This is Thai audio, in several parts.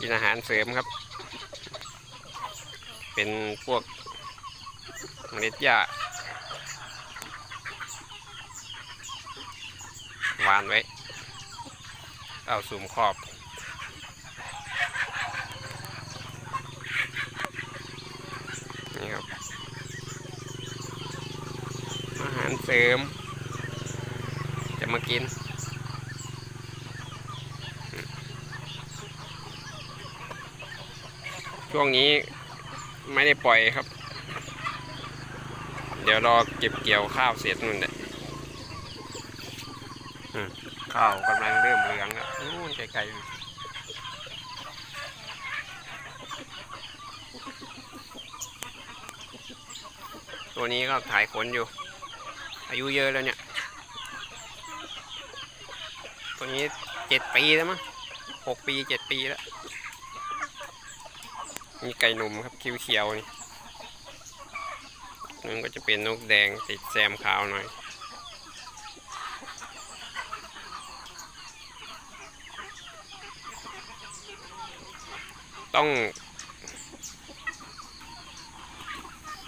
กินอาหารเสริมครับ เป็นพวกเมล็ดหญ้าวานไว้ เอาสุ่มขอบ นี่ครับ อาหารเสริม จะมากิน ช่วงนี้ไม่ได้ปล่อยครับ เดี๋ยวรอเก็บเกี่ยวข้าวเสร็จนู่นแหละข้าวกำลังเริ่มเหลืองแล้วนู่นไกลๆตัวนี้ก็ถ่ายขนอยู่ อายุเยอะแล้วเนี่ย ตัวนี้เจ็ดปีแล้วมั้งหกปีเจ็ดปีแล้ว มีไก่หนุ่มครับคิ้วเขียวๆนี่นั่นก็จะเป็นนกแดงติดแซมขาวหน่อยต้อง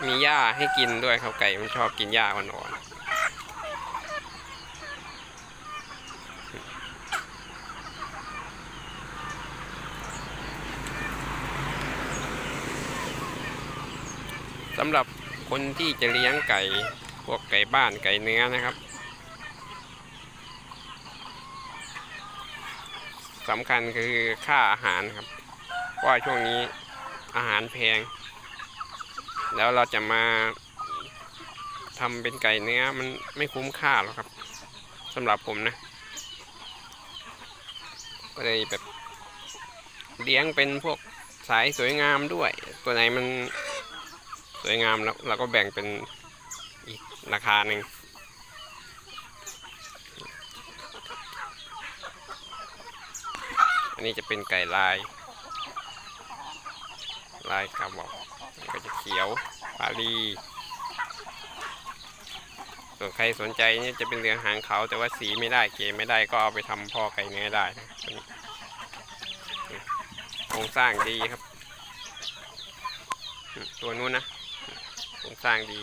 มีหญ้าให้กินด้วยครับไก่มันชอบกินหญ้าอ่อน สำหรับคนที่จะเลี้ยงไก่ พวกไก่บ้านไก่เนื้อนะครับสำคัญคือค่าอาหารครับเพราะว่าช่วงนี้อาหารแพง แล้วเราจะมาทำเป็นไก่เนื้อมันไม่คุ้มค่าหรอกครับสำหรับผมนะ ก็เลยแบบเลี้ยงเป็นพวกสายสวยงามด้วย ตัวไหนมัน สวยงามแล้วเราก็แบ่งเป็นอีกราคาหนึ่งอันนี้จะเป็นไก่ลาย ลายกระบอกก็จะเขียวปาลีส่วนใครสนใจเนี่ยจะเป็นเหลืองหางเขาวแต่ว่าสีไม่ได้เกไม่ได้ก็เอาไปทำพ่อไก่เนื้อได้นะโครงสร้างดีครับ ตัวนู้นนะ โครงสร้างดี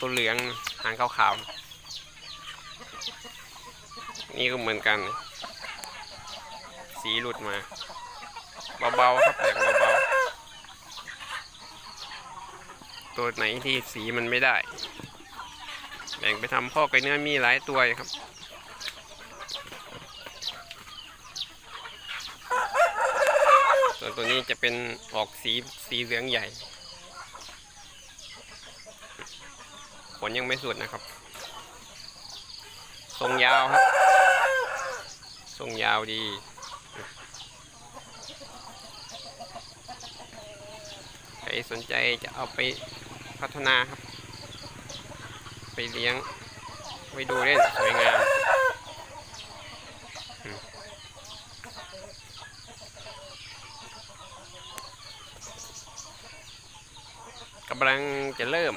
ตัวเหลืองหางขาวๆ นี่ก็เหมือนกัน สีหลุดมา เบาๆครับแบบเบาๆ ตัวไหนที่สีมันไม่ได้ แบ่งไปทำพ่อไก่เนื้อมีหลายตัวครับส่วนตัวนี้จะเป็นออกสีสีเหลืองใหญ่ ขนยังไม่สุดนะครับ ทรงยาวครับ ทรงยาวดี ใครสนใจจะเอาไปพัฒนาครับ ไปเลี้ยงไว้ดูเล่นสวยงามกำลังจะเริ่ม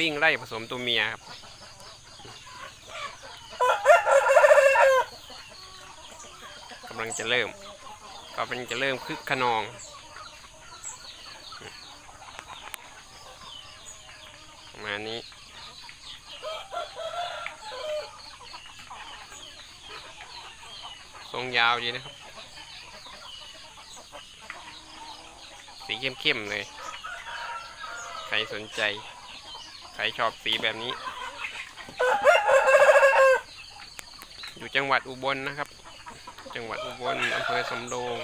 วิ่งไล่ผสมตัวเมียครับกำลังจะเริ่ม ก็เป็นจะเริ่มคึกขนองประมาณนี้ทรงยาวดีนะครับ สีเข้มๆเลย ใครสนใจ ครชอบสีแบบนี้ อยู่จังหวัดอุบลนะครับ จังหวัดอุบลอำเภอสำโรง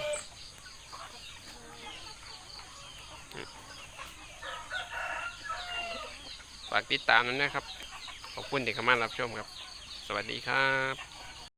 ฝากติดตามนั้นนะครับ ขอบคุณที่เข้ามารับชมครับ สวัสดีครับ